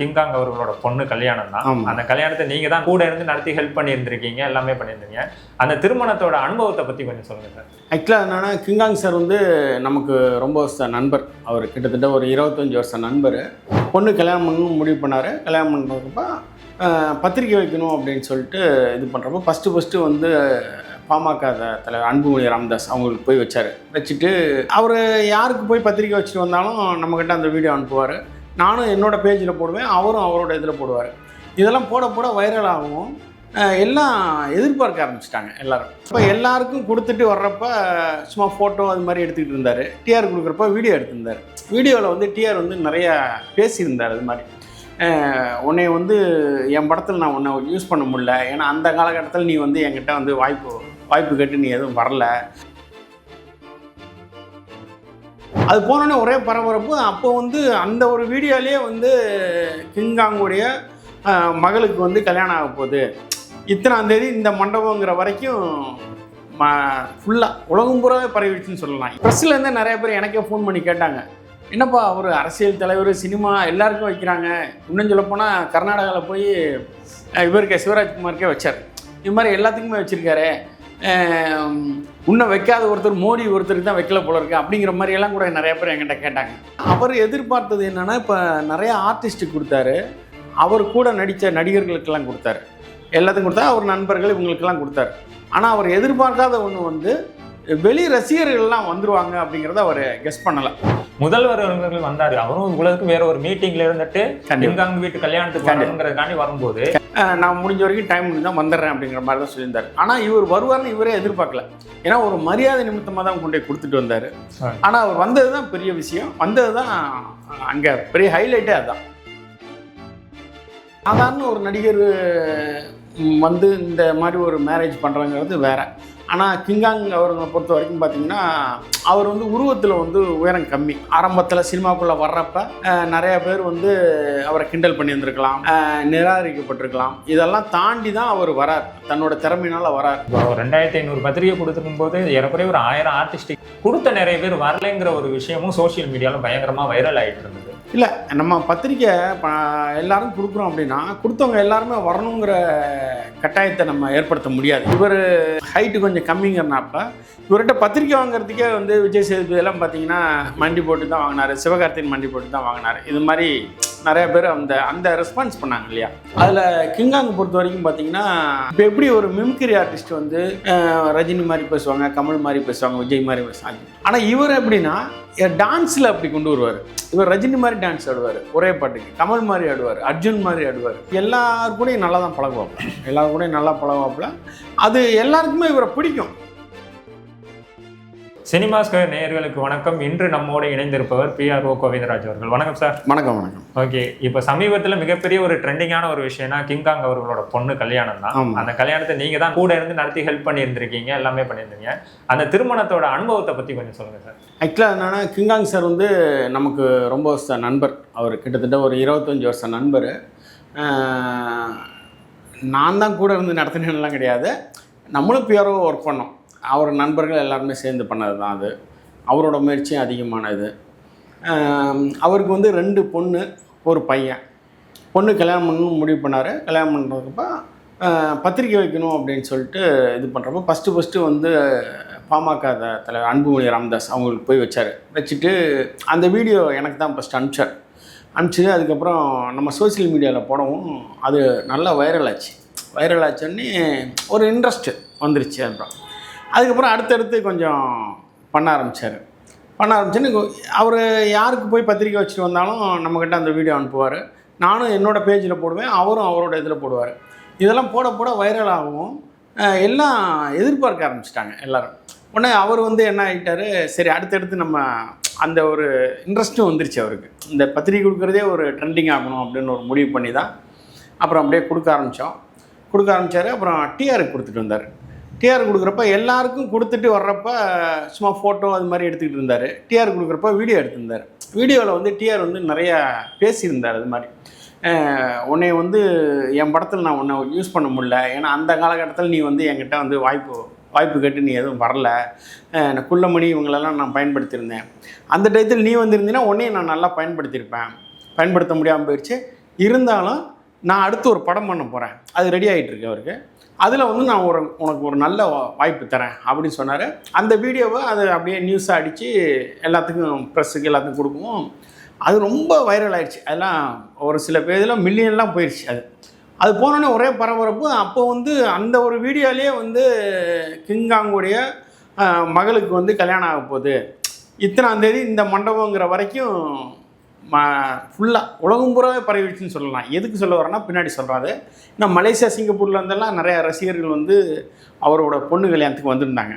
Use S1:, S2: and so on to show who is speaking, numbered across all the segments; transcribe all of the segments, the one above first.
S1: King Kong அவர்களோட பொண்ணு கல்யாணம் தான். அந்த கல்யாணத்தை நீங்க தான் கூட இருந்து நடத்தி ஹெல்ப் பண்ணியிருந்திருக்கீங்க எல்லாமே பண்ணியிருந்தீங்க. அந்த திருமணத்தோட அனுபவத்தை பத்தி கொஞ்சம் சொல்லுங்க சார்.
S2: ஆக்சுவலாக என்னென்னா கிங்காங் சார் வந்து நமக்கு ரொம்ப வருஷ நண்பர். அவர் கிட்டத்தட்ட ஒரு இருபத்தஞ்சி வருஷம் நண்பர். பொண்ணு கல்யாணம் பண்ணணும் முடிவு பண்ணார். கல்யாணம் பண்ணுறப்ப பத்திரிக்கை வைக்கணும் அப்படின்னு சொல்லிட்டு இது பண்ணுறப்ப ஃபஸ்ட்டு ஃபஸ்ட்டு வந்து பாமக தலைவர் அன்புமணி ராமதாஸ் அவங்களுக்கு போய் வச்சார். வச்சுட்டு அவர் யாருக்கு போய் பத்திரிக்கை வச்சுட்டு வந்தாலும் நம்மக்கிட்ட அந்த வீடியோ அனுப்புவார். நானும் என்னோடய பேஜில் போடுவேன் அவரும் அவரோட இதில் போடுவார். இதெல்லாம் போட போட வைரல் ஆகும் எல்லாம் எதிர்பார்க்க ஆரம்பிச்சிட்டாங்க எல்லாரும். இப்போ எல்லாருக்கும் கொடுத்துட்டு வர்றப்ப சும்மா ஃபோட்டோ அது மாதிரி எடுத்துக்கிட்டு இருந்தார். டிஆர் கொடுக்குறப்ப வீடியோ எடுத்திருந்தார். வீடியோவில் வந்து டிஆர் வந்து நிறைய பேசியிருந்தார் அது மாதிரி. உன்னை வந்து என் படத்தில் நான் உன்னை யூஸ் பண்ண முடியல. ஏன்னா அந்த காலகட்டத்தில் நீ வந்து என்கிட்ட வந்து வாய்ப்பு வாய்ப்பு கேட்டு நீ எதுவும் வரல. அது போனோடனே ஒரே பரபரப்பு அப்போ வந்து அந்த ஒரு வீடியோலேயே வந்து கிங்காங்குடைய மகளுக்கு வந்து கல்யாணம் ஆக போகுது. இத்தனாம் தேதி இந்த மண்டபங்கிற வரைக்கும் ம ஃபுல்லாக உலகம் பூராவே பரவிடுச்சுன்னு சொல்லலாம். ப்ரெஸ்லேருந்து நிறைய பேர் எனக்கே ஃபோன் பண்ணி கேட்டாங்க. என்னப்பா அவர் அரசியல் தலைவர் சினிமா எல்லாருக்கும் வைக்கிறாங்க. இன்னும் சொல்லப்போனால் கர்நாடகாவில் போய் இவருக்கே இவருக்கு சிவராஜ்குமாருக்கே வச்சார். இது மாதிரி எல்லாத்துக்குமே வச்சுருக்காரு. இன்னும் வைக்காத ஒருத்தர் மோடி ஒருத்தருக்கு தான் வைக்கல போல இருக்கு. அப்படிங்கிற மாதிரியெல்லாம் கூட நிறைய பேர் என்கிட்ட கேட்டாங்க. அவர் எதிர்பார்த்தது என்னென்னா இப்போ நிறைய ஆர்டிஸ்ட்டுக்கு கொடுத்தாரு. அவர் கூட நடித்த நடிகர்களுக்கெல்லாம் கொடுத்தாரு. எல்லாத்துக்கும் கொடுத்தா அவர் நண்பர்கள் இவங்களுக்கெல்லாம் கொடுத்தாரு. ஆனால் அவர் எதிர்பார்க்காத ஒன்று வந்து வெளி ரசிகர்கள்லாம் வந்துருவாங்க அப்படிங்கிறத அவர் கெஸ் பண்ணலை.
S1: முதல்வர் அவர்கள் வந்தாரு. அவரும் உலகத்துக்கு வேற ஒரு மீட்டிங்ல இருந்துட்டு கிங்காங் வீட்டு கல்யாணத்துக்கு. வரணுங்கிறதுக்காண்டி வரும்போது
S2: நான் முடிஞ்ச வரைக்கும் டைம் தான் வந்துடுறேன் அப்படிங்கிற மாதிரி தான் சொல்லியிருந்தார். ஆனால் இவர் வருவார்னு இவரே எதிர்பார்க்கல. ஏன்னா ஒரு மரியாதை நிமித்தமாக தான் கொண்டு போய் கொடுத்துட்டு வந்தார். ஆனால் அவர் வந்தது தான் பெரிய விஷயம். வந்தது தான் அங்கே பெரிய ஹைலைட்டே அதுதான் சாதாரண ஒரு நடிகர் வந்து இந்த மாதிரி ஒரு மேரேஜ் பண்ணுறாங்கிறது வேற. ஆனால் கிங்காங் அவர்களை பொறுத்த வரைக்கும் பார்த்தீங்கன்னா அவர் வந்து உருவத்தில் வந்து உயரம் கம்மி. ஆரம்பத்தில் சினிமாக்குள்ளே வர்றப்ப நிறையா நிறைய பேர் வந்து அவரை கிண்டல் பண்ணி வந்திருக்கலாம் நிராகரிக்கப்பட்டிருக்கலாம். இதெல்லாம் தாண்டி தான் அவர் வரார். தன்னோட திறமையினால வரார்.
S1: ஒரு ரெண்டாயிரத்தி ஐநூறு பத்திரிகை கொடுத்துருக்கும் போது ஏறக்குறைய ஒரு ஆயிரம் ஆர்டிஸ்ட் கொடுத்த நிறைய பேர் வரலைங்கிற ஒரு விஷயமும் சோஷியல் மீடியாவில் பயங்கரமாக வைரல் ஆகிட்டு இருந்தது.
S2: இல்லை நம்ம பத்திரிக்கை ப- எல்லாரும் கொடுக்குறோம் அப்படின்னா கொடுத்தவங்க எல்லாருமே வரணுங்கிற கட்டாயத்தை நம்ம ஏற்படுத்த முடியாது. இவர் ஹைட்டு கொஞ்சம் கம்மிங்கிறனாப்ப இவர்கிட்ட பத்திரிக்கை வாங்குறதுக்கே வந்து விஜய் சேதுபதி எல்லாம் பார்த்தீங்கன்னா மண்டி போட்டு தான் வாங்கினாரு சிவகார்த்தியின் மண்டி போட்டு தான் வாங்கினாரு. இது மாதிரி நிறைய பேர் அந்த அந்த ரெஸ்பான்ஸ் பண்ணாங்க இல்லையா? அதில் கிங்காங் பொறுத்த வரைக்கும் பார்த்தீங்கன்னா இப்போ எப்படி ஒரு மிமிக்ரி ஆர்டிஸ்ட் வந்து ரஜினி மாதிரி பேசுவாங்க கமல் மாதிரி பேசுவாங்க விஜய் மாதிரி பேசுவாங்க. ஆனால் இவர் எப்படின்னா டான்ஸில் அப்படி கொண்டு வருவார். இவர் ரஜினி மாதிரி டான்ஸ் ஆடுவார். ஒரே பாட்டுக்கு. கமல் மாதிரி ஆடுவார். அர்ஜுன் மாதிரி ஆடுவார். எல்லாருக்கூடையும் நல்லா தான் பழகுவாப்பில். எல்லார் கூடயும் நல்லா பழகுவாப்புல. அது எல்லாருக்குமே இவரை பிடிக்கும்.
S1: சினிமாஸ்கர் நேயர்களுக்கு வணக்கம். இன்று நம்மோடு இணைந்திருப்பவர் பிஆர்ஓ கோவிந்தராஜ் அவர்கள். வணக்கம் சார்
S2: வணக்கம் வணக்கம்.
S1: ஓகே இப்போ சமீபத்தில் மிகப்பெரிய ஒரு ட்ரெண்டிங்கான ஒரு விஷயம்னா கிங்காங் அவர்களோட பொண்ணு கல்யாணம் தான். அந்த கல்யாணத்தை நீங்க தான் கூட இருந்து நடத்தி ஹெல்ப் பண்ணியிருந்திருக்கீங்க எல்லாமே பண்ணியிருந்தீங்க. அந்த திருமணத்தோட அனுபவத்தை பத்தி கொஞ்சம் சொல்லுங்க சார்
S2: ஆக்சுவலாக என்னென்னா கிங்காங் சார் வந்து நமக்கு ரொம்ப நண்பர். அவர் கிட்டத்தட்ட ஒரு இருபத்தஞ்சி வருஷம் நண்பர். நான் தான் கூட இருந்து நடத்தினேன்லாம் கிடையாது. நம்மளும் பியரோ ஒர்க் பண்ணோம். அவர் நண்பர்கள் எல்லாருமே சேர்ந்து பண்ணது தான் அது. அவரோட முயற்சியும் அதிகமானது. அவருக்கு வந்து ரெண்டு பொண்ணு ஒரு பையன். பொண்ணு கல்யாணம் பண்ணணும் முடிவு பண்ணார். கல்யாணம் பண்ணுறப்ப பத்திரிக்கை வைக்கணும் அப்படின்னு சொல்லிட்டு இது பண்ணுறப்ப ஃபஸ்ட்டு ஃபஸ்ட்டு வந்து பாமக தலைவர் அன்புமணி ராமதாஸ் அவங்களுக்கு போய் வச்சார். வச்சுட்டு அந்த வீடியோ எனக்கு தான் ஃபஸ்ட் அனுப்பிச்சார். அனுப்பிச்சிட்டு அதுக்கப்புறம் நம்ம சோஷியல் மீடியாவில் போடவும் அது நல்லா வைரல் ஆச்சு. வைரல் ஆச்சோடனே ஒரு இன்ட்ரெஸ்ட்டு வந்துருச்சு அப்புறம் அதுக்கப்புறம் அடுத்தடுத்து கொஞ்சம் பண்ண ஆரம்பித்தார் பண்ண ஆரம்பிச்சோன்னு அவர் யாருக்கு போய் பத்திரிக்கை வச்சுட்டு வந்தாலும் நம்மக்கிட்ட அந்த வீடியோ அனுப்புவார். நானும் என்னோட பேஜில் போடுவேன் அவரும் அவரோட இதில் போடுவார். இதெல்லாம் போட போட வைரல் ஆகும் எல்லாம் எதிர்பார்க்க ஆரம்பிச்சிட்டாங்க எல்லோரும். உடனே அவர் வந்து என்ன ஆகிட்டாரு சரி அடுத்தடுத்து நம்ம அந்த ஒரு இன்ட்ரெஸ்ட்டும் வந்துருச்சு அவருக்கு. இந்த பத்திரிக்கை கொடுக்குறதே ஒரு ட்ரெண்டிங் ஆகணும் அப்படின்னு ஒரு முடிவு பண்ணி தான் அப்புறம் அப்படியே கொடுக்க ஆரம்பித்தோம் கொடுக்க ஆரம்பித்தார் அப்புறம் டிஆருக்கு கொடுத்துட்டு வந்தார். டிஆர் கொடுக்குறப்ப எல்லாருக்கும் கொடுத்துட்டு வர்றப்ப சும்மா ஃபோட்டோ அது மாதிரி எடுத்துக்கிட்டு இருந்தார். டிஆர் கொடுக்குறப்ப வீடியோ எடுத்திருந்தார். வீடியோவில் வந்து டிஆர் வந்து நிறையா பேசியிருந்தார் அது மாதிரி. உன்னை வந்து என் படத்தில் நான் உன்னை யூஸ் பண்ண முடியல. ஏன்னா அந்த காலகட்டத்தில் நீ வந்து என்கிட்ட வந்து வாய்ப்பு வாய்ப்பு கேட்டு நீ எதுவும் வரல. நான் குள்ளமணி இவங்களெல்லாம் நான் பயன்படுத்தியிருந்தேன். அந்த டயத்தில் நீ வந்திருந்தீங்கன்னா உன்னையும் நான் நல்லா பயன்படுத்தியிருப்பேன். பயன்படுத்த முடியாமல் போயிடுச்சு இருந்தாலும் நான் அடுத்து ஒரு படம் பண்ண போகிறேன் அது ரெடி ஆகிட்டுருக்கு அவருக்கு. அதில் வந்து நான் ஒரு உனக்கு ஒரு நல்ல வாய்ப்பு தரேன் அப்படின்னு சொன்னார். அந்த வீடியோவை அது அப்படியே நியூஸாக அடித்து எல்லாத்துக்கும் ப்ரெஸ்ஸுக்கு எல்லாத்துக்கும் கொடுக்கவும் அது ரொம்ப வைரல் ஆயிடுச்சு. அதெல்லாம் ஒரு சில பேரில் மில்லியன்லாம் போயிடுச்சு அது. அது போனோடனே ஒரே பரபரப்பு. அப்போ வந்து அந்த ஒரு வீடியோலேயே வந்து கிங்காங்குடைய மகளுக்கு வந்து கல்யாணம் ஆக போகுது. இத்தனாந்தேதி இந்த மண்டபங்கிற வரைக்கும் ஃபுல்லாக உலகம் பூராவே பரவிடுச்சுன்னு சொல்லலாம். எதுக்கு சொல்ல வரேன்னா பின்னாடி சொல்கிறாரு ஏன்னா மலேசியா சிங்கப்பூரில் இருந்தெல்லாம் நிறையா ரசிகர்கள் வந்து அவரோட பொண்ணு கல்யாணத்துக்கு வந்திருந்தாங்க.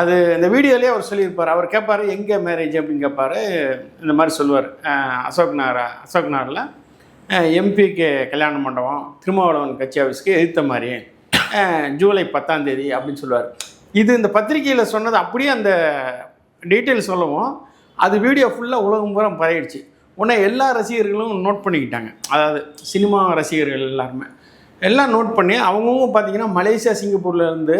S2: அது இந்த வீடியோலேயே அவர் சொல்லியிருப்பார். அவர் கேட்பார் எங்கே மேரேஜ் அப்படின்னு கேட்பார் இந்த மாதிரி சொல்லுவார். அசோக் நகர் அசோக் நகரில் எம்பிக்கு கல்யாண மண்டபம் திருமாவளவன் கட்சி ஆஃபீஸ்க்கு எதிர்த்த மாதிரி. ஜூலை பத்தாம் தேதி அப்படின்னு சொல்லுவார். இது இந்த பத்திரிக்கையில் சொன்னது அப்படியே அந்த டீட்டெயில் சொல்லவும் அது வீடியோ ஃபுல்லாக உலகம் பூரா பரவிடுச்சு. உடனே எல்லா ரசிகர்களும் நோட் பண்ணிக்கிட்டாங்க. அதாவது சினிமா ரசிகர்கள் எல்லாருமே. எல்லாம் நோட் பண்ணி அவங்கவுங்க பார்த்தீங்கன்னா மலேசியா சிங்கப்பூர்லேருந்து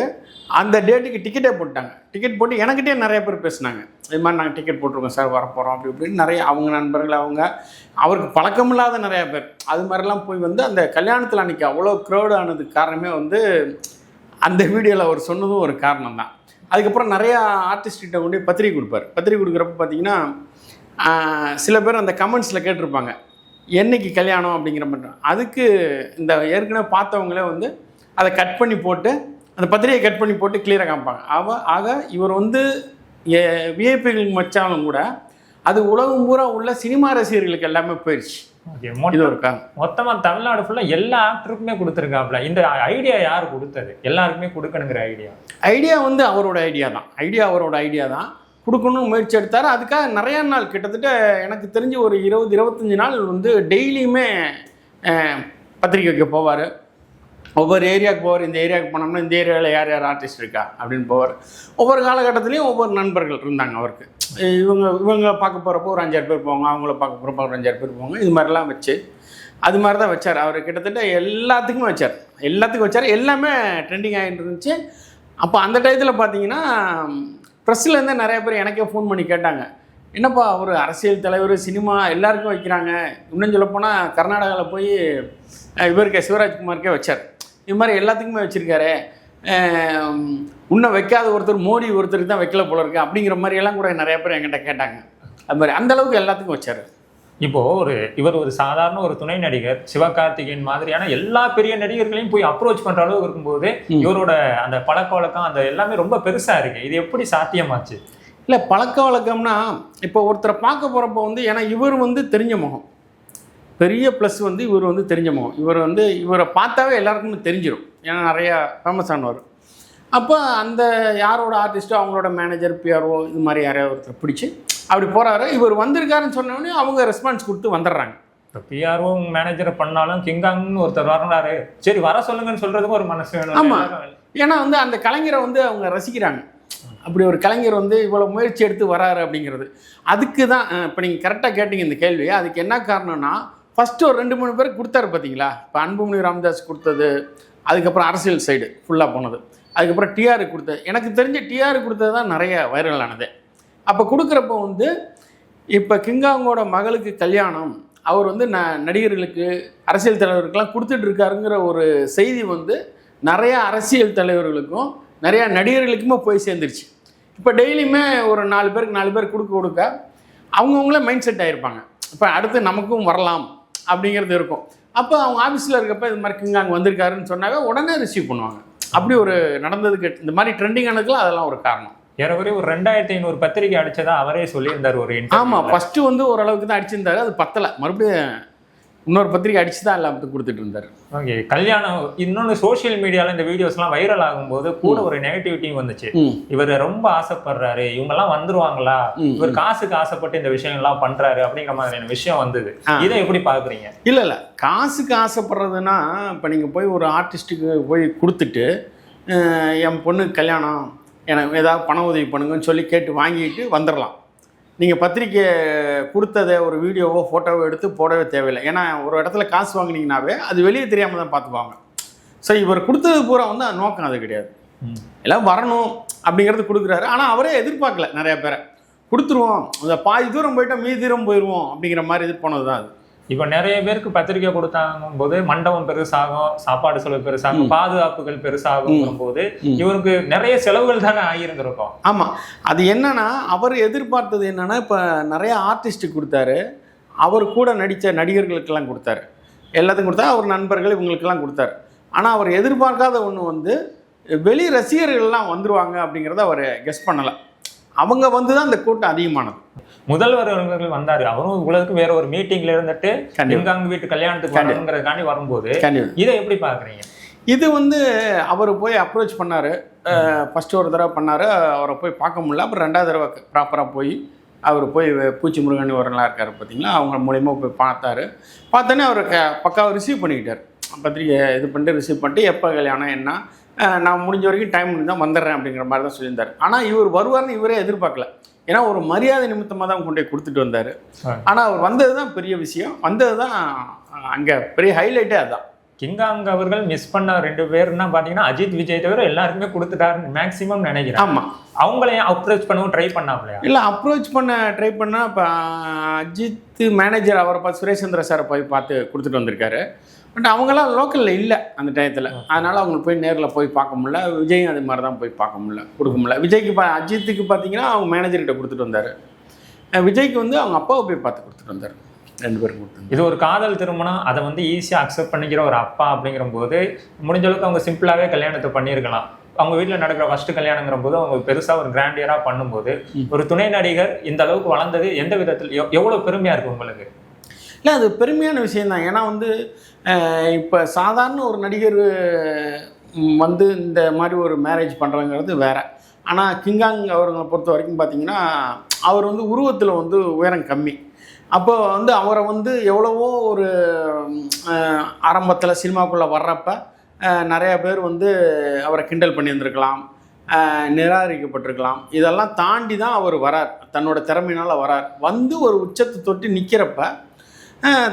S2: அந்த டேட்டுக்கு டிக்கெட்டே போட்டாங்க. டிக்கெட் போட்டு எனக்கிட்டே நிறைய பேர் பேசுனாங்க. இது மாதிரி நாங்கள் டிக்கெட் போட்டிருக்கோம் சார் வரப்போகிறோம் அப்படி இப்படின்னு நிறைய அவங்க நண்பர்கள் அவங்க அவருக்கு பழக்கமில்லாத நிறையா பேர். அது மாதிரிலாம் போய் வந்து அந்த கல்யாணத்தில் அன்றைக்கி அவ்வளோ க்ரௌட் ஆனதுக்கு காரணமே வந்து அந்த வீடியோவில் அவர் சொன்னதும் ஒரு காரணம் தான் அதுக்கப்புறம் நிறையா ஆர்டிஸ்ட்கிட்ட கொண்டு பத்திரிக்கை கொடுப்பார். பத்திரிக்கை கொடுக்குறப்ப பார்த்தீங்கன்னா சில பேர் அந்த கமெண்ட்ஸில் கேட்டிருப்பாங்க என்னைக்கு கல்யாணம்? அப்படிங்கிற மாதிரி. அதுக்கு இந்த ஏற்கனவே பார்த்தவங்களே வந்து அதை கட் பண்ணி போட்டு அந்த பத்திரிகையை கட் பண்ணி போட்டு கிளியராக காமிப்பாங்க. அவ ஆக இவர் வந்து விஐபிகளுக்கு மச்சாலும் கூட அது உலகம் பூரா உள்ள சினிமா ரசிகர்களுக்கு எல்லாமே போயிடுச்சு
S1: மொத்தமா தமிழ்நாடு ஃபுல்லா எல்லா ஆக்டருக்குமே கொடுத்துருக்காப்ல. இந்த ஐடியா யார் கொடுத்தது? எல்லாருக்குமே கொடுக்கணுங்கிற ஐடியா
S2: ஐடியா வந்து அவரோட ஐடியா தான். ஐடியா அவரோட ஐடியா தான். கொடுக்கணும்னு முயற்சி எடுத்தார். அதுக்காக நிறையா நாள் கிட்டத்தட்ட எனக்கு தெரிஞ்சு ஒரு இருபது இருபத்தஞ்சி நாள் வந்து டெய்லியுமே பத்திரிக்கைக்கு போவார். ஒவ்வொரு ஏரியாவுக்கு போவார். இந்த ஏரியாவுக்கு போனோம்னா இந்த ஏரியாவில் யார் யார் ஆர்டிஸ்ட் இருக்கா? அப்படின்னு போவார். ஒவ்வொரு காலகட்டத்துலேயும் ஒவ்வொரு நண்பர்கள் இருந்தாங்க அவருக்கு. இவங்க இவங்க பார்க்க போகிறப்போ ஒரு அஞ்சாறு பேர் போவாங்க. அவங்கள பார்க்க போகிறப்போ ஒரு அஞ்சாறு பேர் போவாங்க. இது மாதிரிலாம் வச்சு அது மாதிரி தான் வச்சார். அவர் கிட்டத்தட்ட எல்லாத்துக்கும் வச்சார். எல்லாத்துக்கும் வச்சார். எல்லாமே ட்ரெண்டிங் ஆகிட்டு இருந்துச்சு. அப்போ அந்த டயத்தில் பார்த்தீங்கன்னா ப்ரெஸ்லேருந்து நிறைய பேர் எனக்கே ஃபோன் பண்ணி கேட்டாங்க. என்னப்பா அவர் அரசியல் தலைவர் சினிமா எல்லாருக்கும் வைக்கிறாங்க. இன்னும் சொல்லப்போனால் கர்நாடகாவில் போய் இவருக்கு சிவராஜ்குமாருக்கே வச்சார். இது மாதிரி எல்லாத்துக்குமே வச்சுருக்காரு. இன்னும் வைக்காத ஒருத்தர் மோடி ஒருத்தருக்கு தான் வைக்கல போல இருக்கு. அப்படிங்கிற மாதிரி எல்லாம் கூட நிறைய பேர் என்கிட்ட கேட்டாங்க. அது மாதிரி அந்த அளவுக்கு எல்லாத்துக்கும் வச்சார்.
S1: இப்போ ஒரு இவர் ஒரு சாதாரண ஒரு துணை நடிகர் சிவகார்த்திகேயன் மாதிரியான எல்லா பெரிய நடிகர்களையும் போய் அப்ரோச் பண்ற அளவுக்கு இருக்கும்போது. இவரோட அந்த பழக்க வழக்கம் அந்த எல்லாமே ரொம்ப பெருசா இருக்கு. இது எப்படி சாத்தியமாச்சு?
S2: இல்லை பழக்க வழக்கம்னா இப்போ ஒருத்தரை பார்க்க போகிறப்போ வந்து ஏன்னா இவர் வந்து தெரிஞ்ச முகம். பெரிய ப்ளஸ் வந்து இவர் வந்து தெரிஞ்ச முகம். இவர் வந்து இவரை பார்த்தாவே எல்லாருக்குமே தெரிஞ்சிடும் ஏன்னா நிறையா ஃபேமஸ் ஆனவர். அப்போ அந்த யாரோட ஆர்டிஸ்ட்டோ அவங்களோட மேனேஜர் பிஆர்ஓ இது மாதிரி யாரையாவது ஒருத்தர் பிடிச்சி அப்படி போகிறாரு இவர் வந்திருக்காருன்னு சொன்ன உடனே அவங்க ரெஸ்பான்ஸ் கொடுத்து வந்துடுறாங்க.
S1: இப்போ பிஆர்ஓ மேனேஜர் பண்ணாலும் கிங்காங்னு ஒருத்தர் வர்றாரு. சரி வர சொல்லுங்கன்னு சொல்றதுக்கு ஒரு மனசு வேணும்.
S2: ஆமா.
S1: எல்லாரும்
S2: ஏன்னா வந்து அந்த கலைஞரை வந்து அவங்க ரசிக்கிறாங்க. அப்படி ஒரு கலைஞர் வந்து இவ்வளோ முயற்சி எடுத்து வராரு அப்படிங்கிறது. அதுக்கு தான் இப்போ நீங்கள் கரெக்டாக கேட்டீங்க இந்த கேள்வி அதுக்கு என்ன காரணம்னா ஃபஸ்ட்டு ஒரு ரெண்டு மூணு பேருக்கு கொடுத்தாரு பார்த்தீங்களா இப்போ அன்புமணி ராமதாஸ் கொடுத்தது அதுக்கப்புறம் அரசியல் சைடு ஃபுல்லாக போனது. அதுக்கப்புறம் டிஆர் கொடுத்தது. எனக்கு தெரிஞ்ச டிஆர் கொடுத்தது தான் நிறைய வைரல் ஆனது. அப்போ கொடுக்குறப்ப வந்து இப்போ கிங்காங்கோட மகளுக்கு கல்யாணம் அவர் வந்து ந நடிகர்களுக்கு அரசியல் தலைவருக்கெல்லாம் கொடுத்துட்டு இருக்காருங்கிற ஒரு செய்தி வந்து நிறையா அரசியல் தலைவர்களுக்கும் நிறையா நடிகர்களுக்குமே போய் சேர்ந்துருச்சு. இப்போ டெய்லியுமே ஒரு நாலு பேருக்கு நாலு பேர் கொடுக்க கொடுக்க அவங்கவுங்களே மைண்ட் செட் ஆகிருப்பாங்க இப்போ அடுத்து நமக்கும் வரலாம் அப்படிங்கிறது இருக்கும். அப்போ அவங்க ஆஃபீஸில் இருக்கப்ப இது மாதிரி கிங்காங் வந்திருக்காருன்னு சொன்னாவே உடனே ரிசீவ் பண்ணுவாங்க. அப்படி ஒரு நடந்ததுக்கு இந்த மாதிரி ட்ரெண்டிங் ஆனதுக்குலாம் அதெல்லாம் ஒரு காரணம்.
S1: ஏறக்குறைய ஒரு ரெண்டாயிரத்தி ஐநூறு பத்திரிகை அடிச்சதா அவரே சொல்லியிருந்தார் ஒரு
S2: ஆமாம். ஃபஸ்ட்டு வந்து ஓரளவுக்கு தான் அடிச்சிருந்தாரு. அது பத்தலை. மறுபடியும் இன்னொரு பத்திரிக்கை அடிச்சு தான் எல்லாத்துக்கும் கொடுத்துட்டு இருந்தார்
S1: ஓகே கல்யாணம் இன்னொன்னு சோஷியல் மீடியால இந்த வீடியோஸ் எல்லாம் வைரல் ஆகும்போது கூட ஒரு நெகட்டிவிட்டியும் வந்துச்சு. இவர் ரொம்ப ஆசைப்படுறாரு. இவங்க எல்லாம் வந்துருவாங்களா இவர் காசுக்கு ஆசைப்பட்டு இந்த விஷயம் எல்லாம் பண்றாரு அப்படிங்கிற மாதிரியான விஷயம் வந்தது. இதை எப்படி பாக்குறீங்க?
S2: இல்லை இல்லை. காசுக்கு ஆசைப்படுறதுன்னா இப்போ நீங்கள் போய் ஒரு ஆர்டிஸ்ட்டுக்கு போய் கொடுத்துட்டு என் பொண்ணுக்கு கல்யாணம் எனக்கு ஏதாவது பண உதவி பண்ணுங்கன்னு சொல்லி கேட்டு வாங்கிட்டு வந்துடலாம். நீங்கள் பத்திரிக்கை கொடுத்ததை ஒரு வீடியோவோ ஃபோட்டோவோ எடுத்து போடவே தேவையில்லை. ஏன்னா ஒரு இடத்துல காசு வாங்குனீங்கனாவே அது வெளியே தெரியாமல் தான் பார்த்துக்குவாங்க ஸோ இவர் கொடுத்தது பூரா வந்து அது நோக்கம் அது கிடையாது. எல்லாம் வரணும் அப்படிங்கிறது கொடுக்குறாரு. ஆனால் அவரே எதிர்பார்க்கல நிறைய பேரை. கொடுத்துருவோம். அந்த பாதி தூரம் போயிட்டா மீதி தூரம் போயிடுவோம் அப்படிங்கிற மாதிரி இது போனது தான் அது.
S1: இப்ப நிறைய பேருக்கு பத்திரிக்கை கொடுத்தாங்க போது மண்டபம் பெருசாகும் சாப்பாடு செலவு பெருசாகும் பாதுகாப்புகள் பெருசாகும் போது. இவருக்கு நிறைய செலவுகள் தானே ஆகியிருந்திருக்கும்
S2: ஆமாம் அது என்னன்னா அவர் எதிர்பார்த்தது என்னன்னா இப்போ நிறைய ஆர்டிஸ்ட்டுக்கு கொடுத்தாரு. அவர் கூட நடித்த நடிகர்களுக்கெல்லாம் கொடுத்தாரு. எல்லாத்துக்கும் கொடுத்தாரு. அவர் நண்பர்கள் இவங்களுக்கெல்லாம் கொடுத்தாரு. ஆனால் அவர் எதிர்பார்க்காத ஒன்று வந்து வெளி ரசிகர்கள்லாம் வந்துருவாங்க அப்படிங்கிறத அவர் கெஸ் பண்ணலை. அவங்க வந்து தான் அந்த கூட்டம் அதிகமானது.
S1: முதல்வர் அவர்கள் வந்தாரு. அவரும் உலகத்துக்கு வேற ஒரு மீட்டிங்ல இருந்துட்டு. எங்க அங்க வீட்டு கல்யாணத்துக்கு. வரணுங்கிறதுக்காண்டி வரும்போது இதை எப்படி பாக்குறீங்க
S2: இது வந்து அவர் போய் அப்ரோச் பண்ணார். ஃபஸ்ட்டு ஒரு தடவை பண்ணார். அவரை போய் பார்க்க முடியல. அப்புறம் ரெண்டாவது தடவை ப்ராப்பராக போய் அவர் போய் பூச்சி முருகன் வரலாம் இருக்கார் பார்த்தீங்களா அவங்க மூலியமாக போய் பார்த்தாரு. பார்த்தோன்னே அவர் க பக்காவை ரிசீவ் பண்ணிக்கிட்டார். பத்திரிக்கை இது பண்ணிட்டு ரிசீவ் பண்ணிட்டு எப்போ கல்யாணம் என்ன நான் முடிஞ்ச வரைக்கும் டைம் முடிஞ்சால் வந்துடுறேன் அப்படிங்கிற மாதிரி தான் சொல்லியிருந்தார். ஆனால் இவர் வருவார்னு இவரே எதிர்பார்க்கல. ஏன்னா ஒரு மரியாதை நிமித்தமாக தான் கொண்டு போய் கொடுத்துட்டு வந்தார். ஆனால் அவர் வந்தது தான் பெரிய விஷயம். வந்தது தான் அங்கே பெரிய ஹைலைட்டே அதுதான்
S1: கிங்காங் அவர்கள் மிஸ் பண்ண ரெண்டு பேர்னா பாத்தீங்கன்னா அஜித் விஜய் தவிர எல்லாருக்குமே கொடுத்துட்டாரு மேக்சிமம் நினைக்கிறேன்.
S2: ஆமாம்
S1: அவங்களையும் அப்ரோச் பண்ணவும் ட்ரை பண்ணாப்லையா
S2: இல்லை அப்ரோச் பண்ண ட்ரை பண்ணால் இப்போ அஜித் மேனேஜர் அவரை பார்த்து சுரேஷ் சாரை போய் பார்த்து கொடுத்துட்டு வந்திருக்காரு. பட் அவங்களாம் லோக்கலில் இல்லை அந்த டயத்தில் அதனால் அவங்க போய் நேரில் போய் பார்க்க முடியல. விஜயும் அது மாதிரி தான் போய் பார்க்க முடியல. கொடுக்க முடியல. விஜய்க்கு பா அஜித்துக்கு பார்த்தீங்கன்னா அவங்க மேனேஜர்கிட்ட கொடுத்துட்டு வந்தார். விஜய்க்கு வந்து அவங்க அப்பாவை போய் பார்த்து கொடுத்துட்டு வந்தார். ரெண்டு பேரும்
S1: இது ஒரு காதல் திருமணம். அதை வந்து ஈஸியா அக்செப்ட் பண்ணிக்கிற ஒரு அப்பா அப்படிங்கிற போது முடிஞ்ச அளவுக்கு அவங்க சிம்பிளாவே கல்யாணத்தை பண்ணியிருக்கலாம். அவங்க வீட்ல நடக்கிற ஃபர்ஸ்ட் கல்யாணங்கிற போது அவங்க பெருசா ஒரு கிராண்டியரா பண்ணும்போது ஒரு துணை நடிகர் இந்த அளவுக்கு வளர்ந்தது எந்த விதத்தில் எவ்- எவ்வளவு பெருமையா இருக்கு உங்களுக்கு?
S2: இல்லை அது பெருமையான விஷயம்தான். ஏன்னா வந்து இப்போ சாதாரண ஒரு நடிகர் வந்து இந்த மாதிரி ஒரு மேரேஜ் பண்ணுறங்கிறது வேற. ஆனால் கிங்காங் அவர்களை பொறுத்த வரைக்கும் பார்த்தீங்கன்னா அவர் வந்து உருவத்தில் வந்து உயரம் கம்மி. அப்போ வந்து அவரை வந்து எவ்வளவோ ஒரு ஆரம்பத்தில் சினிமாக்குள்ளே வர்றப்ப நிறையா நிறைய பேர் வந்து அவரை கிண்டல் பண்ணியிருந்திருக்கலாம் நிராகரிக்கப்பட்டிருக்கலாம். இதெல்லாம் தாண்டி தான் அவர் வரார். தன்னோட திறமையினால் வரார். வந்து ஒரு உச்சத்தை தொட்டு நிற்கிறப்ப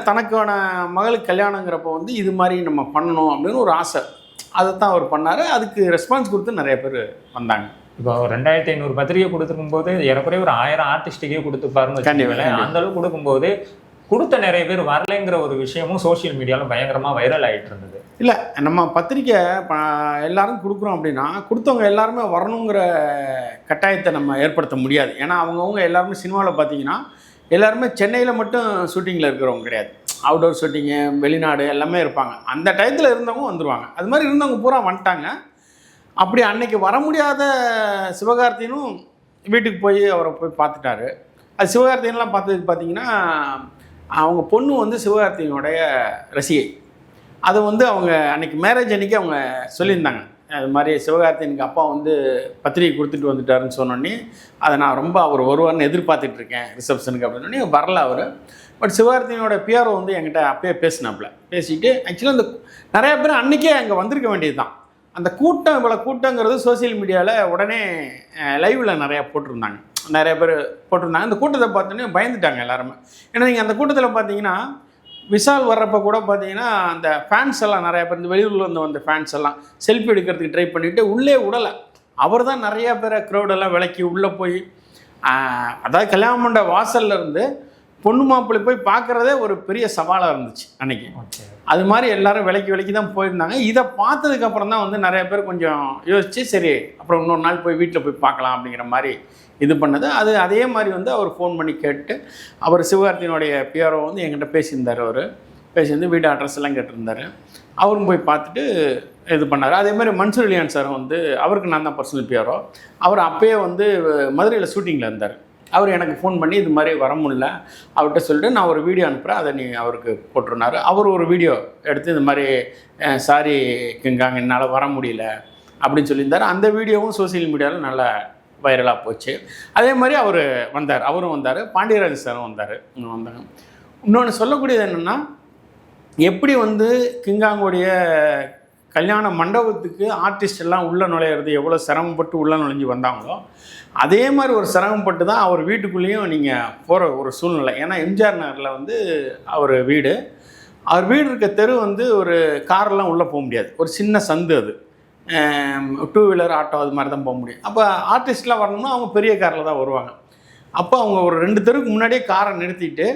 S2: தனக்கான மகளுக்கு கல்யாணங்கிறப்ப வந்து இது மாதிரி நம்ம பண்ணணும் அப்படின்னு ஒரு ஆசை. அதை தான் அவர் பண்ணார். அதுக்கு ரெஸ்பான்ஸ் கொடுத்து நிறைய பேர் வந்தாங்க.
S1: இப்போ ரெண்டாயிரத்தி ஐநூறு பத்திரிகை கொடுத்துருக்கும் போது ஏறக்குறைய ஒரு ஆயிரம் ஆர்டிஸ்டுக்கே கொடுத்துப்பாருன்னு
S2: கண்டிப்பா,
S1: வச்சுக்கோங்களேன். அந்த அளவுக்கு கொடுக்கும்போது கொடுத்த நிறைய பேர் வரலைங்கிற ஒரு விஷயமும் சோஷியல் மீடியால பயங்கரமா வைரல் ஆயிட்டு இருந்தது.
S2: இல்லை நம்ம பத்திரிக்கை எல்லாரும் கொடுக்குறோம் அப்படின்னா கொடுத்தவங்க எல்லாருமே வரணுங்கிற கட்டாயத்தை நம்ம ஏற்படுத்த முடியாது. ஏன்னா அவங்கவுங்க எல்லாருமே சினிமாவில் பார்த்தீங்கன்னா எல்லாருமே சென்னையில் மட்டும் ஷூட்டிங்கில் இருக்கிறவங்க கிடையாது. அவுடோர் ஷூட்டிங்கு வெளிநாடு எல்லாமே இருப்பாங்க. அந்த டயத்தில் இருந்தவங்க வந்துடுவாங்க அது மாதிரி இருந்தவங்க பூரா வந்துட்டாங்க. அப்படி அன்னைக்கு வர முடியாத சிவகார்த்தியனும் வீட்டுக்கு போய் அவரை போய் பார்த்துட்டாரு. அது சிவகார்த்தியன்லாம் பார்த்ததுக்கு பார்த்தீங்கன்னா அவங்க பொண்ணு வந்து சிவகார்த்தியனுடைய ரசிகை. அதை வந்து அவங்க அன்னைக்கு மேரேஜ் அன்னைக்கு அவங்க சொல்லியிருந்தாங்க. அது மாதிரி சிவகார்த்தியனுக்கு அப்பா வந்து பத்திரிகை கொடுத்துட்டு வந்துட்டாருன்னு சொன்னோடனே அதை நான் ரொம்ப அவர் வருவார்னு எதிர்பார்த்துட்டு இருக்கேன் ரிசப்ஷனுக்கு அப்படின்னு வரல அவர். பட் சிவகார்த்தியனோட பிஆர்ஓ வந்து என்கிட்ட அப்பயே பேசினாப்புல. பேசிட்டு ஆக்சுவலாக அந்த நிறைய பேர் அன்றைக்கே அங்கே வந்திருக்க வேண்டியது தான் அந்த கூட்டம் இவ்வளோ கூட்டங்கிறது சோஷியல் மீடியாவில் உடனே லைவில் நிறையா போட்டிருந்தாங்க. நிறைய பேர் போட்டிருந்தாங்க. அந்த கூட்டத்தை பார்த்தோன்னே பயந்துட்டாங்க எல்லாருமே. ஏன்னா நீங்கள் அந்த கூட்டத்தில் பார்த்தீங்கன்னா விஷால் வர்றப்போ கூட பார்த்தீங்கன்னா அந்த ஃபேன்ஸ் எல்லாம் நிறைய பேர் இந்த வெளியூரில் இருந்து வந்த ஃபேன்ஸ் எல்லாம் செல்ஃபி எடுக்கிறதுக்கு ட்ரை பண்ணிவிட்டு உள்ளே விடலை அவர் தான் நிறையா பேரை க்ரௌடெல்லாம் விளக்கி உள்ளே போய் அதாவது கல்யாண மண்ட வாசல்ல இருந்து பொண்ணு மாப்பிள்ளை போய் பார்க்குறதே ஒரு பெரிய சவாலாக இருந்துச்சு அன்னைக்கு. அது மாதிரி எல்லாரும் விலைக்கு விலைக்கு தான் போயிருந்தாங்க. இதை பார்த்ததுக்கு அப்புறம் தான் வந்து நிறைய பேர் கொஞ்சம் யோசிச்சு சரி அப்புறம் இன்னொரு நாள் போய் வீட்டில் போய் பார்க்கலாம் அப்படிங்கிற மாதிரி இது பண்ணது. அது அதே மாதிரி வந்து அவர் ஃபோன் பண்ணி கேட்டு அவர் சிவகார்த்தியினுடைய பிஆர்ஓ வந்து என்கிட்ட பேசியிருந்தார் அவர். பேசியிருந்து வீடு அட்ரஸ் எல்லாம் கேட்டிருந்தாரு. அவரும் போய் பார்த்துட்டு இது பண்ணார். அதே மாதிரி மன்சூர் அலியான் சார் வந்து அவருக்கு நான் தான் பர்சனல் பிஆர்ஓ அவர் அப்பயே வந்து மதுரையில் ஷூட்டிங்கில் இருந்தார். அவர் எனக்கு ஃபோன் பண்ணி இது மாதிரி வர முடியல. அவர்கிட்ட சொல்லிட்டு நான் ஒரு வீடியோ அனுப்புகிறேன் அதை நீ அவருக்கு போட்டிருந்தார் அவர் ஒரு வீடியோ எடுத்து இந்த மாதிரி சாரி கிங்காங்க என்னால் வர முடியல. அப்படின்னு சொல்லியிருந்தார். அந்த வீடியோவும் சோஷியல் மீடியாவில் நல்லா வைரலாக போச்சு. அதே மாதிரி அவர் வந்தார். அவரும் வந்தார். பாண்டியராஜ் சாரும் வந்தார். வந்தாங்க. இன்னொன்று சொல்லக்கூடியது என்னென்னா எப்படி வந்து கிங்காங்குடைய கல்யாண மண்டபத்துக்கு ஆர்டிஸ்ட் எல்லாம் உள்ளே நுழையிறது எவ்வளோ சிரமப்பட்டு உள்ளே நுழைஞ்சு வந்தாங்களோ அதே மாதிரி ஒரு சிரமப்பட்டு தான் அவர் வீட்டுக்குள்ளேயும் நீங்கள் போகிற ஒரு சூழ்நிலை. ஏன்னா எம்ஜிஆர் நகரில் வந்து அவர் வீடு. அவர் வீடு இருக்க தெரு வந்து ஒரு கார்லாம் உள்ளே போக முடியாது. ஒரு சின்ன சந்து அது. டூ வீலர் ஆட்டோ அது மாதிரி தான் போக முடியும். அப்போ ஆர்டிஸ்ட்லாம் வரணும்னா அவங்க பெரிய காரில் தான் வருவாங்க. அப்போ அவங்க ஒரு ரெண்டு தெருவுக்கு முன்னாடியே காரை நிறுத்திட்டு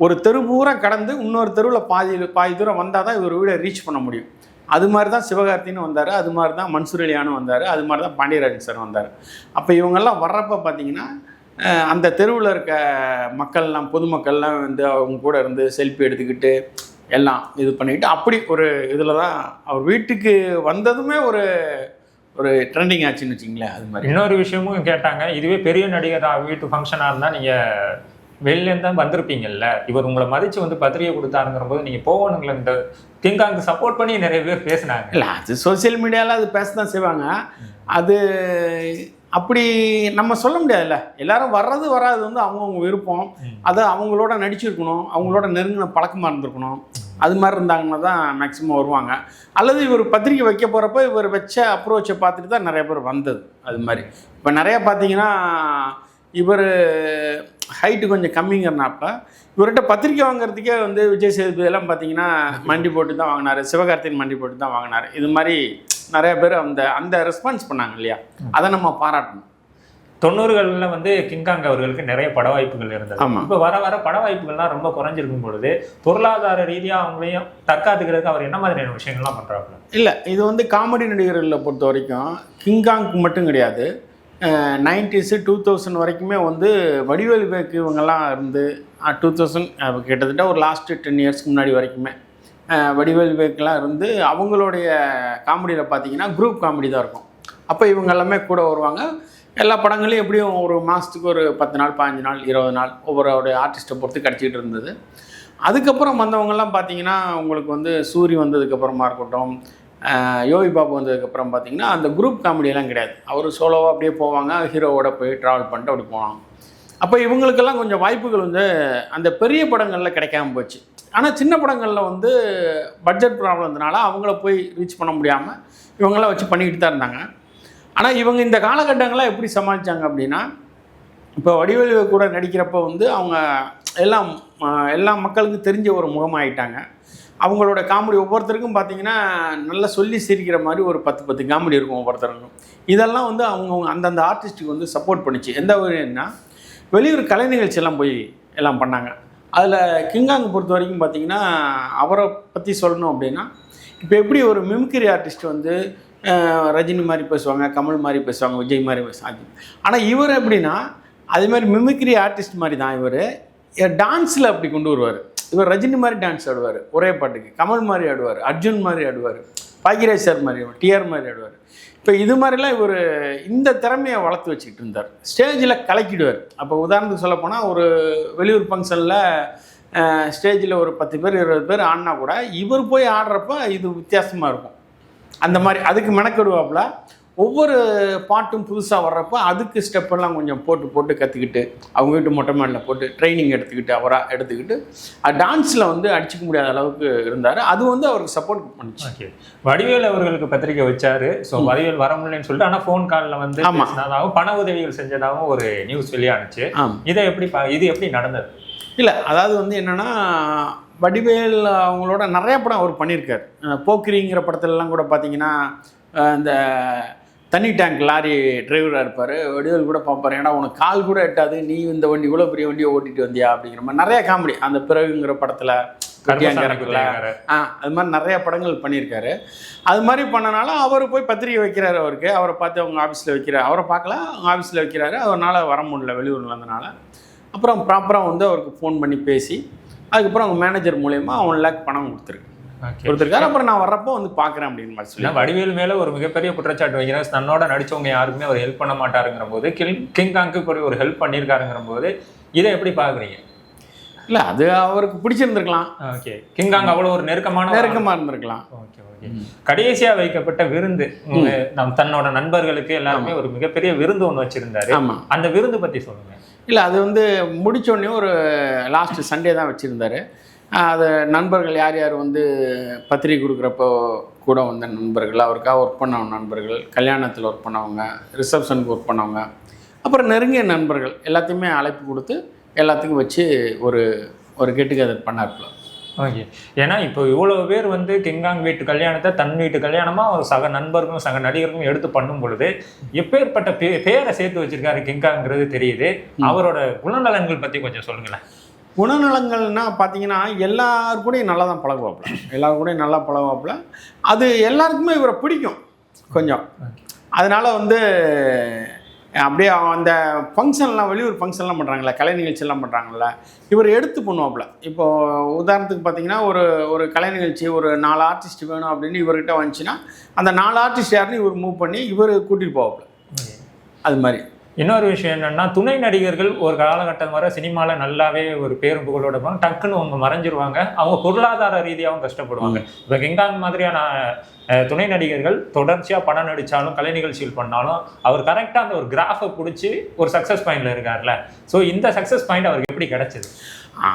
S2: ஒரு தெரு பூரா கடந்து இன்னொரு தெருவில் பாதி பாதி தூரம் வந்தால் தான் இவர் வீடை ரீச் பண்ண முடியும். அது மாதிரி தான் சிவகார்த்தின்னு வந்தார் அது மாதிரி தான் மன்சூர் அலியானும் வந்தார் அது மாதிரி தான் பாண்டியராஜன் சார் வந்தார். அப்போ இவங்கெல்லாம் வர்றப்ப பார்த்தீங்கன்னா அந்த தெருவில் இருக்க மக்கள்லாம் பொதுமக்கள்லாம் வந்து அவங்க கூட இருந்து செல்ஃபி எடுத்துக்கிட்டு எல்லாம் இது பண்ணிக்கிட்டு அப்படி ஒரு இதில் தான் அவர் வீட்டுக்கு வந்ததுமே ஒரு ஒரு ட்ரெண்டிங் ஆச்சுன்னு வச்சிங்களேன் அது மாதிரி.
S1: இன்னொரு விஷயமும் கேட்டாங்க இதுவே பெரிய நடிகர் வீட்டு ஃபங்க்ஷனாக இருந்தால் நீங்கள் வெளிலேருந்து தான் வந்திருப்பீங்கல்ல? இவர் உங்களை மதிச்சு வந்து பத்திரிகை கொடுத்தாருங்கிற போது நீங்கள் போகணுங்களே இந்த கிங்காங்க்கு சப்போர்ட் பண்ணி நிறைய பேர் பேசினாங்க.
S2: இல்லை அது சோஷியல் மீடியாவில் அது பேச தான் செய்வாங்க. அது அப்படி நம்ம சொல்ல முடியாதுல்ல. எல்லாரும் வர்றது வராது வந்து அவங்கவுங்க விருப்பம். அது அவங்களோட நடிச்சிருக்கணும் அவங்களோட நெருங்கின பழக்கமாக இருந்திருக்கணும். அது மாதிரி இருந்தாங்கன்னா தான் மேக்ஸிமம் வருவாங்க. அல்லது இவர் பத்திரிக்கை வைக்க போகிறப்ப இவர் வச்ச அப்ரோச்சை பார்த்துட்டு தான் நிறைய பேர் வந்தது. அது மாதிரி. இப்போ நிறையா பார்த்தீங்கன்னா இவர் ஹைட்டு கொஞ்சம் கம்மிங்கிறனாப்ப இவர்கிட்ட பத்திரிக்கை வாங்குறதுக்கே வந்து விஜய் சேதுபதி எல்லாம் பார்த்தீங்கன்னா மண்டி போட்டு தான் வாங்கினாரு சிவகார்த்திகேயன் மண்டி போட்டு தான் வாங்கினாரு. இது மாதிரி நிறைய பேர் அந்த அந்த ரெஸ்பான்ஸ் பண்ணாங்க இல்லையா? அதை நம்ம பாராட்டணும்.
S1: தொண்ணூறுகளில் வந்து கிங்காங் அவர்களுக்கு நிறைய பட வாய்ப்புகள் இருந்தது. இப்போ வர வர பட வாய்ப்புகள்லாம் ரொம்ப குறைஞ்சிருக்கும் பொழுது பொருளாதார ரீதியாக அவங்களையும் தற்காத்துக்கிறதுக்கு அவர் என்ன மாதிரியான விஷயங்கள்லாம் பண்ணுறாப்புல
S2: இல்லை இது வந்து காமெடி நடிகர்களை பொறுத்த வரைக்கும் கிங்காங்க்கு மட்டும் கிடையாது. நைன்டிஸு டூ தௌசண்ட் வரைக்குமே வந்து வடிவேல் பேக்கு இவங்கெல்லாம் இருந்து டூ தௌசண்ட் கிட்டத்தட்ட ஒரு லாஸ்ட்டு டென் இயர்ஸ்க்கு முன்னாடி வரைக்குமே வடிவேல் பேக்கெலாம் இருந்து அவங்களுடைய காமெடியில் பார்த்தீங்கன்னா குரூப் காமெடி தான் இருக்கும். அப்போ இவங்க எல்லாமே கூட வருவாங்க. எல்லா படங்களையும் எப்படியும் ஒரு மாதத்துக்கு ஒரு பத்து நாள் பாஞ்சு நாள் இருபது நாள் ஒவ்வொரு ஆர்டிஸ்ட்டை பொறுத்து கிடச்சிக்கிட்டு இருந்தது. அதுக்கப்புறம் வந்தவங்கெல்லாம் பார்த்தீங்கன்னா உங்களுக்கு வந்து சூரி வந்ததுக்கப்புறமா இருக்கட்டும் யோகி பாபு வந்ததுக்கப்புறம் பார்த்தீங்கன்னா அந்த குரூப் காமெடியெல்லாம் கிடையாது. அவர் சோலோவாக அப்படியே போவாங்க ஹீரோவோட போய் ட்ராவல் பண்ணிட்டு அப்படி போவாங்க. அப்போ இவங்களுக்கெல்லாம் கொஞ்சம் வாய்ப்புகள் வந்து அந்த பெரிய படங்களில் கிடைக்காம போச்சு. ஆனால் சின்ன படங்களில் வந்து பட்ஜெட் ப்ராப்ளம் அவங்கள போய் ரீச் பண்ண முடியாமல் இவங்களாம் வச்சு பண்ணிக்கிட்டு தான் இருந்தாங்க. ஆனால் இவங்க இந்த காலகட்டங்கள்லாம் எப்படி சமாளித்தாங்க அப்படின்னா இப்போ வடிவேலு கூட நடிக்கிறப்ப வந்து அவங்க எல்லாம் எல்லா மக்களுக்கும் தெரிஞ்ச ஒரு முகமாயிட்டாங்க. அவங்களோட காமெடி ஒவ்வொருத்தருக்கும் பார்த்தீங்கன்னா நல்லா சொல்லி சிரிக்கிற மாதிரி ஒரு பத்து பத்து காமெடி இருக்கும் ஒவ்வொருத்தருக்கும். இதெல்லாம் வந்து அவங்க அந்தந்த ஆர்டிஸ்ட்டுக்கு வந்து சப்போர்ட் பண்ணுச்சு. எந்த வகைன்னா வெளியூர் கலை நிகழ்ச்சி எல்லாம் போய் எல்லாம் பண்ணாங்க. அதில் கிங்காங் பொறுத்த வரைக்கும் பார்த்தீங்கன்னா அவரை பற்றி சொல்லணும் அப்படின்னா இப்போ எப்படி ஒரு மிமிக்ரி ஆர்டிஸ்ட் வந்து ரஜினி மாதிரி பேசுவாங்க கமல் மாதிரி பேசுவாங்க விஜய் மாதிரி பேசுவாங்க ஆனால் இவர் எப்படின்னா அதே மாதிரி மிமிக்ரி ஆர்டிஸ்ட் மாதிரி தான் இவர். டான்ஸில் அப்படி கொண்டு வருவார். இவர் ரஜினி மாதிரி டான்ஸ் ஆடுவார். ஒரே பாட்டுக்கு. கமல் மாதிரி ஆடுவார். அர்ஜுன் மாதிரி ஆடுவார். பாக்கியராஜ் சார் மாதிரி டிஆர் மாதிரி ஆடுவார். இப்போ இது மாதிரிலாம் இவர் இந்த திறமையை வளர்த்து வச்சுக்கிட்டு இருந்தார். ஸ்டேஜில் கலக்கிடுவார். அப்போ உதாரணத்துக்கு சொல்ல போனால் ஒரு வெளியூர் ஃபங்க்ஷனில் ஸ்டேஜில் ஒரு பத்து பேர் இருபது பேர் ஆடினா கூட இவர் போய் ஆடுறப்ப இது வித்தியாசமாக இருக்கும். அந்த மாதிரி அதுக்கு மெனக்கெடுவாப்புல. ஒவ்வொரு பாட்டும் புதுசாக வர்றப்ப அதுக்கு ஸ்டெப்பெல்லாம் கொஞ்சம் போட்டு போட்டு கற்றுக்கிட்டு அவங்க வீட்டு மொட்டை மாடியில் போட்டு ட்ரைனிங் எடுத்துக்கிட்டு அவராக எடுத்துக்கிட்டு டான்ஸில் வந்து அடிச்சுக்க முடியாத அளவுக்கு இருந்தார். அது வந்து அவருக்கு சப்போர்ட் பண்ணுச்சு.
S1: வடிவேல் அவர்களுக்கு பத்திரிக்கை வச்சாரு. ஸோ வடிவேல் வர முடியலன்னு சொல்லிட்டு ஆனால் ஃபோன் காலில் வந்து
S2: ஆமா.
S1: பேசினதாகவும் பண உதவிகள் செஞ்சதாகவும் ஒரு நியூஸ் வெளியானுச்சு.
S2: ஆமாம்
S1: இதை எப்படி பா- இது எப்படி நடந்தது?
S2: இல்லை அதாவது வந்து என்னென்னா வடிவேல் அவங்களோட நிறைய படம் அவர் பண்ணியிருக்கார். போக்கிரிங்கிற படத்துலலாம் கூட பார்த்தீங்கன்னா இந்த தண்ணி டேங்க் லாரி டிரைவராக இருப்பார். வடிவேல் கூட பார்ப்பார். ஏன்னா உனக்கு கால் கூட எட்டாது. நீ இந்த வண்டி இவ்வளோ பெரிய வண்டியை ஓட்டிட்டு வந்தியா? அப்படிங்கிற மாதிரி நிறைய காமெடி அந்த பிறகுங்கிற படத்தில்
S1: குதிரைக்காரர்.
S2: ஆ அது மாதிரி நிறைய படங்கள் பண்ணியிருக்காரு. அது மாதிரி பண்ணனால அவர் போய் பத்திரிக்கை வைக்கிறாரு அவருக்கு. அவரை பார்த்து அவங்க ஆஃபீஸில் வைக்கிறார் அவரை பார்க்கல அவங்க ஆஃபீஸில் வைக்கிறாரு. அவரால் வர முடியல வெளியூரில் இருந்தனால அப்புறம் ப்ராப்பராக வந்து அவருக்கு ஃபோன் பண்ணி பேசி அதுக்கப்புறம் அவங்க மேனேஜர் மூலயமா ஒன் லேக் பணம் கொடுத்துருக்கு. கொடுத்துருக்காரு அப்புறம் நான் வர்றப்போ வந்து பார்க்குறேன் அப்படின்னு மாதிரி சொல்லி
S1: வடிவேல் மேல ஒரு மிகப்பெரிய குற்றச்சாட்டு வைக்கிறேன் தன்னோட நடிச்சவங்க யாருக்குமே அவர் ஹெல்ப் பண்ண மாட்டாருங்கிற போது கிங் கிங்காங்க்கு இப்படி ஒரு ஹெல்ப் பண்ணியிருக்காருங்கிற போது இதை எப்படி பாக்குறீங்க
S2: இல்லை அது அவருக்கு பிடிச்சிருந்துருக்கலாம்.
S1: ஓகே கிங்காங் அவ்வளவு ஒரு நெருக்கமான.
S2: நெருக்கமாக இருந்திருக்கலாம்.
S1: ஓகே ஓகே கடைசியா வைக்கப்பட்ட விருந்து நம் தன்னோட நண்பர்களுக்கு எல்லாருமே ஒரு மிகப்பெரிய விருந்து ஒண்ணு வச்சிருந்தாரு.
S2: ஆமாம்
S1: அந்த விருந்து பத்தி சொல்லுங்க.
S2: இல்லை அது வந்து முடிச்ச உடனே ஒரு லாஸ்ட் சண்டே தான் வச்சுருந்தாரு. அது நண்பர்கள் யார் யார் வந்து பத்திரிக்கை கொடுக்குறப்போ கூட வந்த நண்பர்கள் அவருக்காக ஒர்க் பண்ணவங்க நண்பர்கள் கல்யாணத்தில் ஒர்க் பண்ணவங்க ரிசப்ஷனுக்கு ஒர்க் பண்ணவங்க அப்புறம் நெருங்கிய நண்பர்கள் எல்லாத்தையுமே அழைப்பு கொடுத்து எல்லாத்துக்கும் வச்சு ஒரு ஒரு கெட்டுகெதர் பண்ணார்ல
S1: ஓகே. ஏன்னா இப்போ இவ்வளவு பேர் வந்து கிங்காங் வீட்டு கல்யாணத்தை தன் வீட்டு கல்யாணமா ஒரு சக நண்பர்களும் சக நடிகர்களும் எடுத்து பண்ணும் பொழுது எப்பேற்பட்ட பே பேரை சேர்த்து வச்சிருக்காரு கிங்காங்கிறது தெரியுது. அவரோட குணநலன்கள் பத்தி கொஞ்சம் சொல்லுங்களேன்.
S2: குணநலங்கள்னா பார்த்தீங்கன்னா எல்லார் கூடயும் நல்லா தான் பழகுவாப்புல. எல்லார் கூடயும் நல்லா பழகுவாப்புல. அது எல்லாருக்குமே இவரை பிடிக்கும் கொஞ்சம். அதனால் வந்து அப்படியே அந்த ஃபங்க்ஷன்லாம் வெளியூர் ஃபங்க்ஷன்லாம் பண்ணுறாங்களே கலை நிகழ்ச்சியெல்லாம் பண்ணுறாங்கல்ல இவர் எடுத்து பண்ணுவாப்புல. இப்போ உதாரணத்துக்கு பார்த்தீங்கன்னா ஒரு ஒரு கலை நிகழ்ச்சி ஒரு நாலு ஆர்டிஸ்ட் வேணும் அப்படின்னு இவர்கிட்ட வந்துச்சுன்னா அந்த நாலு ஆர்டிஸ்ட் யாருன்னு இவர் மூவ் பண்ணி இவர் கூட்டிகிட்டு போவாப்புல. அது மாதிரி.
S1: இன்னொரு விஷயம் என்னன்னா துணை நடிகர்கள் ஒரு காலகட்டம் வரை சினிமால நல்லாவே ஒரு பேரும் புகழோட இருப்பாங்க டக்குன்னு அவங்க மறைஞ்சிருவாங்க. அவங்க பொருளாதார ரீதியாகவும் கஷ்டப்படுவாங்க. இப்போ கிங்காங் மாதிரியான துணை நடிகர்கள் தொடர்ச்சியா படம் நடிச்சாலும் கலை நிகழ்ச்சிகள் பண்ணாலும் அவர் கரெக்டா அந்த ஒரு கிராஃபை பிடிச்சி ஒரு சக்சஸ் பாயிண்ட்ல இருக்கார்ல. ஸோ இந்த சக்சஸ் பாயிண்ட் அவருக்கு எப்படி கிடைச்சது?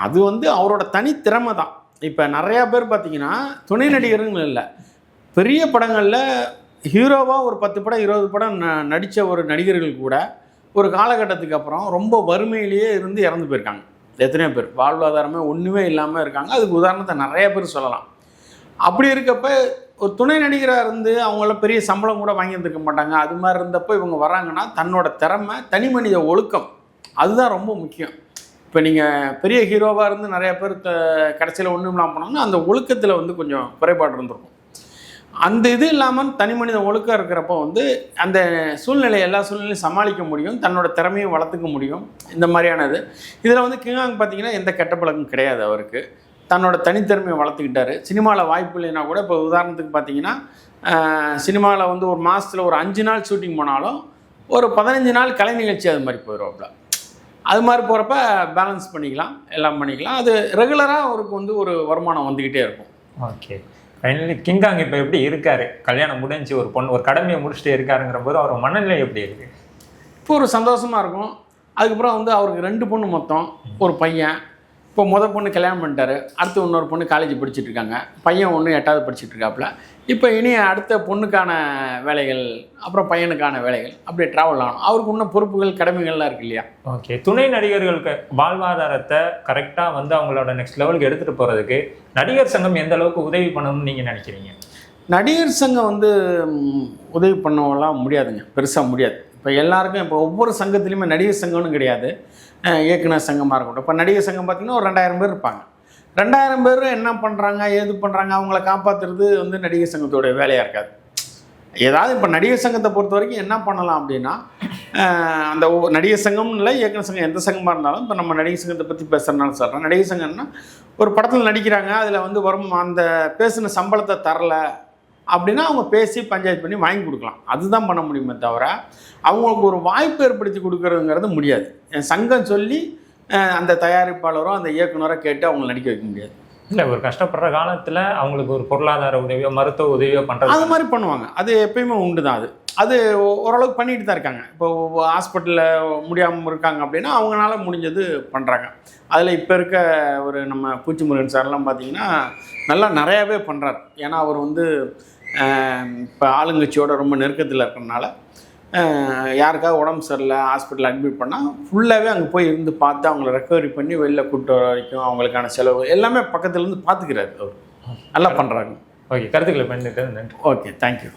S2: அது வந்து அவரோட தனித்திறமை தான். இப்போ நிறையா பேர் பார்த்தீங்கன்னா துணை நடிகருங்க இல்லை. பெரிய படங்களில் ஹீரோவாக ஒரு பத்து படம் இருபது படம் ந நடித்த ஒரு நடிகர்கள் கூட ஒரு காலகட்டத்துக்கு அப்புறம் ரொம்ப வறுமையிலேயே இருந்து இறந்து போயிருக்காங்க. எத்தனையோ பேர். வாழ்வாதாரமே ஒன்றுமே இல்லாமல் இருக்காங்க. அதுக்கு உதாரணத்தை நிறைய பேர் சொல்லலாம். அப்படி இருக்கப்ப ஒரு துணை நடிகராக இருந்து அவங்கள பெரிய சம்பளம் கூட வாங்கி மாட்டாங்க. அது மாதிரி இருந்தப்போ இவங்க வராங்கன்னா தன்னோட திறமை தனி மனித ஒழுக்கம் அதுதான் ரொம்ப முக்கியம். இப்போ நீங்கள் பெரிய ஹீரோவாக இருந்து நிறைய பேர் கடைசியில் ஒன்றும் இல்லாமல் போனாங்கன்னா அந்த ஒழுக்கத்தில் வந்து கொஞ்சம் குறைபாடு இருந்திருக்கும். அந்த இது இல்லாமல் தனி மனித ஒழுக்கம் இருக்கிறப்போ வந்து அந்த சூழ்நிலை எல்லா சூழ்நிலையும் சமாளிக்க முடியும் தன்னோட திறமையும் வளர்த்துக்க முடியும். இந்த மாதிரியானது இதில் வந்து கிங்காங் பார்த்தீங்கன்னா எந்த கெட்ட பழக்கம் கிடையாது அவருக்கு. தன்னோட தனித்திறமையை வளர்த்துக்கிட்டாரு. சினிமாவில் வாய்ப்பு இல்லைன்னா கூட இப்போ உதாரணத்துக்கு பார்த்தீங்கன்னா சினிமாவில் வந்து ஒரு மாதத்தில் ஒரு அஞ்சு நாள் ஷூட்டிங் போனாலும் ஒரு பதினஞ்சு நாள் கலை நிகழ்ச்சி அது மாதிரி போயிடுவாப்புல அது மாதிரி போகிறப்ப பேலன்ஸ் பண்ணிக்கலாம் எல்லாம் பண்ணிக்கலாம். அது ரெகுலராக அவருக்கு வந்து ஒரு வருமானம் வந்துக்கிட்டே இருக்கும்.
S1: ஓகே ஃபைனலி கிங்காங் இப்போ எப்படி இருக்காரு? கல்யாணம் முடிஞ்சு ஒரு பொண்ணு ஒரு கடமையை முடிச்சுட்டு இருக்காருங்கிற போது அவர் மனநிலை எப்படி இருக்கு?
S2: இப்போ ஒரு சந்தோஷமாக இருக்கும். அதுக்கப்புறம் வந்து அவருக்கு ரெண்டு பொண்ணு மொத்தம் ஒரு பையன். இப்போ முத பொண்ணு கல்யாணம் பண்ணிட்டாரு அடுத்து இன்னொரு பொண்ணு காலேஜ் படிச்சுட்டு இருக்காங்க பையன் ஒன்று எட்டாவது படிச்சுட்டு இருக்காப்புல இப்போ இனி அடுத்த பொண்ணுக்கான வேலைகள் அப்புறம் பையனுக்கான வேலைகள் அப்படியே ட்ராவல் ஆகணும். அவருக்கு இன்னும் பொறுப்புகள் கடமைகள்லாம் இருக்கு இல்லையா?
S1: ஓகே. துணை நடிகர்களுக்கு வாழ்வாதாரத்தை கரெக்டாக வந்து அவங்களோட நெக்ஸ்ட் லெவலுக்கு எடுத்துகிட்டு போகிறதுக்கு நடிகர் சங்கம் எந்த அளவுக்கு உதவி பண்ணணும்னு நீங்கள் நினைக்கிறீங்க?
S2: நடிகர் சங்கம் வந்து உதவி பண்ணவெல்லாம் முடியாதுங்க. பெருசாக முடியாது. இப்போ எல்லாருக்கும் இப்போ ஒவ்வொரு சங்கத்துலேயுமே நடிகர் சங்கம்னு கிடையாது. இயக்குனர் சங்கமாக இருக்கட்டும். இப்போ நடிகர் சங்கம் பார்த்திங்கன்னா ஒரு ரெண்டாயிரம் பேர் இருப்பாங்க. ரெண்டாயிரம் பேர் என்ன பண்ணுறாங்க ஏது பண்ணுறாங்க அவங்கள காப்பாற்றுறது வந்து நடிகர் சங்கத்தோடைய வேலையாக இருக்காது. ஏதாவது இப்போ நடிகர் சங்கத்தை பொறுத்த வரைக்கும் என்ன பண்ணலாம் அப்படின்னா அந்த நடிகர் சங்கம் இல்லை இயக்குனர் சங்கம் எந்த சங்கமாக இருந்தாலும் இப்போ நம்ம நடிகர் சங்கத்தை பற்றி பேசுகிறனால சொல்கிறேன் நடிகர் சங்கம்னா ஒரு படத்தில் நடிக்கிறாங்க அதில் வந்து வரும் அந்த பேசின சம்பளத்தை தரல அப்படின்னா அவங்க பேசி பஞ்சாயத்து பண்ணி வாங்கி கொடுக்கலாம். அதுதான் பண்ண முடியுமே தவிர அவங்களுக்கு ஒரு வாய்ப்பு ஏற்படுத்தி கொடுக்கறதுங்கிறது முடியாது. என் சங்கம் சொல்லி அந்த தயாரிப்பாளரோ அந்த இயக்குனரோ கேட்டு அவங்க நடிக்க வைக்க முடியாது.
S1: இல்லை ஒரு கஷ்டப்படுற காலத்தில் அவங்களுக்கு ஒரு பொருளாதார உதவியோ மருத்துவ உதவியோ
S2: அது
S1: பண்ணுறது
S2: மாதிரி பண்ணுவாங்க. அது எப்பயுமே உண்டு தான் அது அது ஓரளவுக்கு பண்ணிட்டு தான் இருக்காங்க. இப்போ ஹாஸ்பிட்டலில் முடியாமல் இருக்காங்க அப்படின்னா அவங்களால முடிஞ்சது பண்ணுறாங்க அதில் இப்போ இருக்க ஒரு நம்ம பூச்சி முருகன் சார்லாம் பார்த்தீங்கன்னா நல்லா நிறையாவே பண்ணுறாரு ஏன்னா அவர் வந்து இப்போ ஆளுங்கட்சியோட ரொம்ப நெருக்கத்தில் இருக்கிறனால யாருக்காவது உடம்பு சரியில்லை ஹாஸ்பிட்டல் அட்மிட் பண்ணால் ஃபுல்லாகவே அங்கே போய் இருந்து பார்த்து அவங்கள ரெக்கவரி பண்ணி வெளில கூப்பிட்டு வர வரைக்கும் அவங்களுக்கான செலவு எல்லாமே பக்கத்துல இருந்து பார்த்துக்கிறாரு அவர். நல்லா பண்ணுறாங்க
S1: ஓகே கருத்துக்களை பயந்துட்டு நன்றி.
S2: Okay thank you